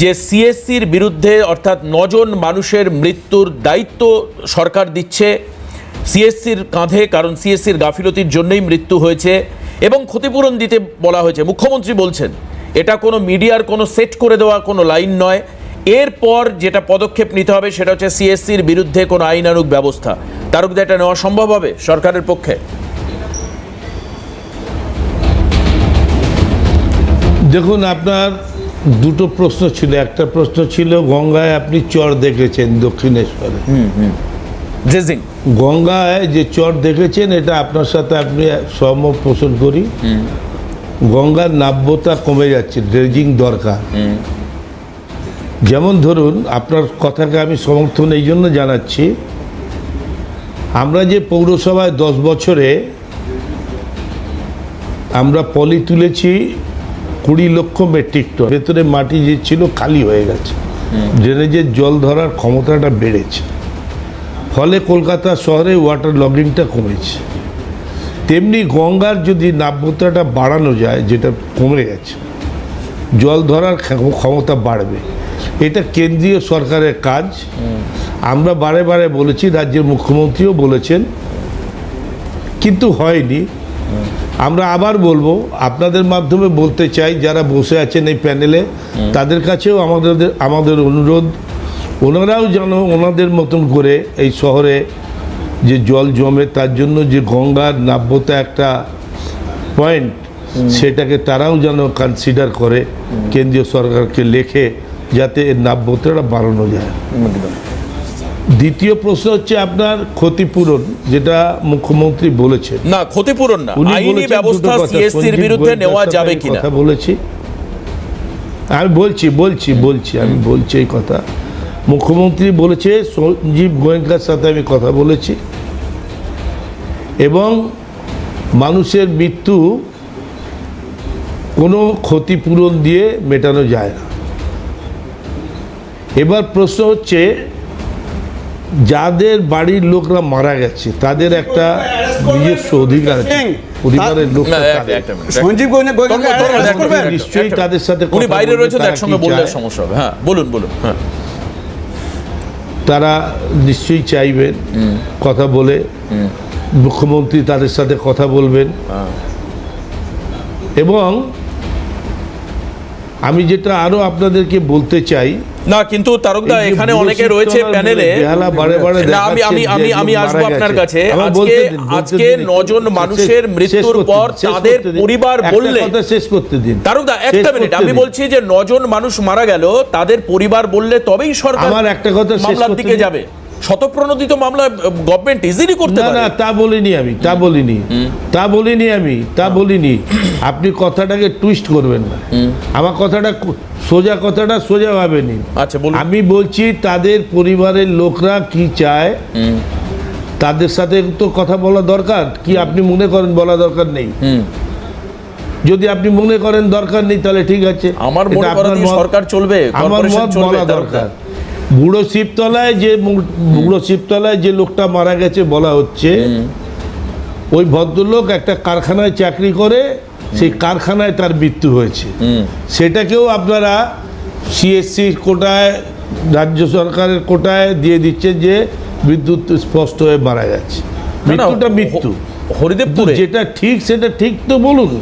যে সিএসসির বিরুদ্ধে অর্থাৎ নজন মানুষের মৃত্যুর দায়িত্ব সরকার দিচ্ছে সিএসসির কাঁধে, কারণ সিএসসির গাফিলতির জন্যই মৃত্যু হয়েছে এবং ক্ষতিপূরণ দিতে বলা হয়েছে। মুখ্যমন্ত্রী বলছেন, এটা কোনো মিডিয়ার কোনো সেট করে দেওয়া কোনো লাইন নয়। এরপর যেটা পদক্ষেপ নিতে হবে সেটা হচ্ছে সিএসসির বিরুদ্ধে কোনো আইনানুগ ব্যবস্থা। তার তারকদা এটা নেওয়া সম্ভব হবে সরকারের পক্ষে? দেখুন, আপনার দুটো প্রশ্ন ছিল একটা প্রশ্ন ছিল গঙ্গায় আপনি চর দেখেছেন দক্ষিণেশ্বরে। ড্রেজিং গঙ্গায় যে চর দেখেছেন এটা আপনার সাথে আপনি সহমত পোষণ করি। গঙ্গার নাব্যতা কমে যাচ্ছে ড্রেজিং দরকার। যেমন ধরুন আপনার কথাকে আমি সমর্থন এই জন্য জানাচ্ছি আমরা যে পৌরসভায় দশ বছরে আমরা পলি তুলেছি কুড়ি লক্ষ মেট্রিক টন ভেতরে মাটি যে ছিল খালি হয়ে গেছে। ড্রেনেজের জল ধরার ক্ষমতাটা বেড়েছে। ফলে কলকাতা শহরে ওয়াটার লগিংটা কমেছে। তেমনি গঙ্গার যদি নাব্যতাটা বাড়ানো যায় যেটা কমে গেছে জল ধরার ক্ষম- ক্ষমতা বাড়বে। এটা কেন্দ্রীয় সরকারের কাজ। আমরা বারে বারে বলেছি রাজ্যের মুখ্যমন্ত্রীও বলেছেন। কিন্তু হয়নি। আমরা আবার বলব আপনাদের মাধ্যমে বলতে চাই যারা বসে আছেন এই প্যানেলে তাদের কাছেও আমাদের আমাদের অনুরোধ ওনারাও যেন ওনাদের মতন করে এই শহরে যে জল জমে তার জন্য যে গঙ্গার নাব্যতা একটা পয়েন্ট সেটাকে তারাও যেন কনসিডার করে কেন্দ্রীয় সরকারকে লেখে যাতে এর নাব্যতাটা বাড়ানো যায়। দ্বিতীয় প্রশ্ন হচ্ছে আপনার ক্ষতিপূরণ যেটা মুখ্যমন্ত্রী বলেছেন। না ক্ষতিপূরণ না। আইনি ব্যবস্থা সিএসসির বিরুদ্ধে নেওয়া যাবে কিনা? কথা বলেছি। আমি বলছি বলছি বলছি আমি বলছি এই কথা। মুখ্যমন্ত্রী বলেছে সঞ্জীব গোয়েঙ্কার সাথে আমি কথা বলেছি। এবং মানুষের মৃত্যু কোনো ক্ষতিপূরণ দিয়ে মেটানো যায় না। এবার প্রশ্ন হচ্ছে যাদের বাড়ির লোকরা মারা গেছে তাদের একটা নিজস্ব অধিকার আছে। পরিবারের সঞ্জীব নিশ্চয়ই তাদের সাথে উনি বাইরে একসঙ্গে বললে সমস্যা হবে। হ্যাঁ বলুন বলুন। হ্যাঁ। তারা নিশ্চয়ই চাইবেন কথা বলে মুখ্যমন্ত্রী তাদের সাথে কথা বলবেন। এবং আমি যেটা আরও আপনাদেরকে বলতে চাই না কিন্তু তারকদা এখানে অনেকে রয়েছে প্যানেলে। বেহালা বারে বারে না আমি আমি আমি আমি আসব আপনার কাছে। আজকে আজকে নজন মানুষের মৃত্যুর পর তাদের পরিবার বললে শেষ করতে দিন। তারকদা একটা মিনিট আমি বলছি যে নজন মানুষ মারা গেল তাদের পরিবার বললে তবেই সরকার আমার একটা কথা শেষ করতে দিকে যাবে। শতপ্রণোদিত মামলা গভর্নমেন্ট ইজিলি করতে পারে না তা বলিনি আমি তা বলিনি। তা বলিনি আমি তা বলিনি। আপনি কথাটাকে টুইস্ট করবেন না। আমার কথাটা সোজা কথাটা সোজা ভাবেনি। আচ্ছা বলুন। আমি বলছি তাদের পরিবারের লোকরা কি চায়? তাদের সাথে তো কথা বলা দরকার। কি আপনি মনে করেন বলা দরকার নেই? যদি আপনি মনে করেন দরকার নেই তাহলে ঠিক আছে। আমার মনে করা আপনার দিয়ে মত। সরকার চলবে আমার মত বলা দরকার। বুড়ো শিবতলায় যে বুড়ো শিবতলায় যে লোকটা মারা গেছে বলা হচ্ছে ওই ভদ্রলোক একটা কারখানায় চাকরি করে সেই কারখানায় তার মৃত্যু হয়েছে। সেটাকেও আপনারা সিএসসি কোটায় রাজ্য সরকারের কোটায় দিয়ে দিচ্ছে যে বিদ্যুৎ স্পষ্ট হয়ে মারা গেছে। মৃত্যুটা মৃত্যু। হরিদেবপুরে। যেটা ঠিক সেটা ঠিক তো বলুন।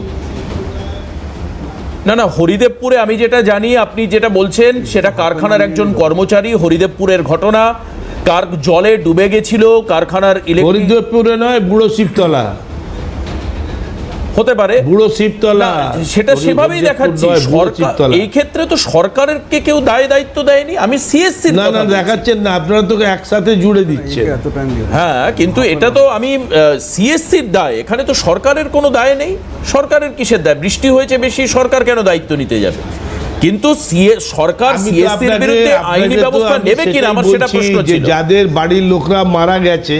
না না, হরিদেবপুরে আমি যেটা জানি, আপনি যেটা বলছেন, সেটা কারখানার একজন কর্মচারী, হরিদেবপুরের ঘটনা। কার জলে ডুবে গেছিল, কারখানার হরিদেবপুরে নয়, বুড়ো শিবতলা। হতে পারে। বুড়ো শিবতলা সেটা সেভাবেই দেখাচ্ছি। সরকার এই ক্ষেত্রে তো সরকারকে কেউ দায় দায়িত্ব দেয়নি। আমি সিএসসি না না দেখাচ্ছেন না আপনারা তো একসাথে জুড়ে দিচ্ছেন। দিয়ে হ্যাঁ কিন্তু এটা তো আমি সিএসসির দায়। এখানে তো সরকারের কোনো দায় নেই। সরকারের কিসের দায়? বৃষ্টি হয়েছে বেশি সরকার কেন দায়িত্ব নিতে যাবে? কিন্তু সিএ সরকার সিএসসির বিরুদ্ধে আইনি ব্যবস্থা নেবে কিনা আমার সেটা প্রশ্ন যে ছিল। যাদের বাড়ির লোকরা মারা গেছে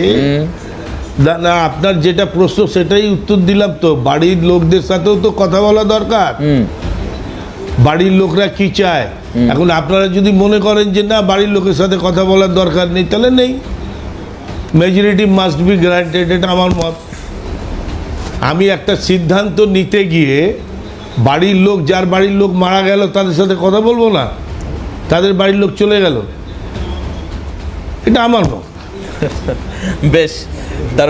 না না আপনার যেটা প্রশ্ন সেটাই উত্তর দিলাম তো। বাড়ির লোকদের সাথেও তো কথা বলা দরকার। বাড়ির লোকরা কি চায়? এখন আপনারা যদি মনে করেন যে না বাড়ির লোকের সাথে কথা বলার দরকার নেই তাহলে নেই। মেজরিটি মাস্ট বি গ্রান্টেড এটা আমার মত। আমি একটা সিদ্ধান্ত নিতে গিয়ে বাড়ির লোক যার বাড়ির লোক মারা গেল তাদের সাথে কথা বলব না। তাদের বাড়ির লোক চলে গেল। এটা আমার মত। বেশ দারুণ।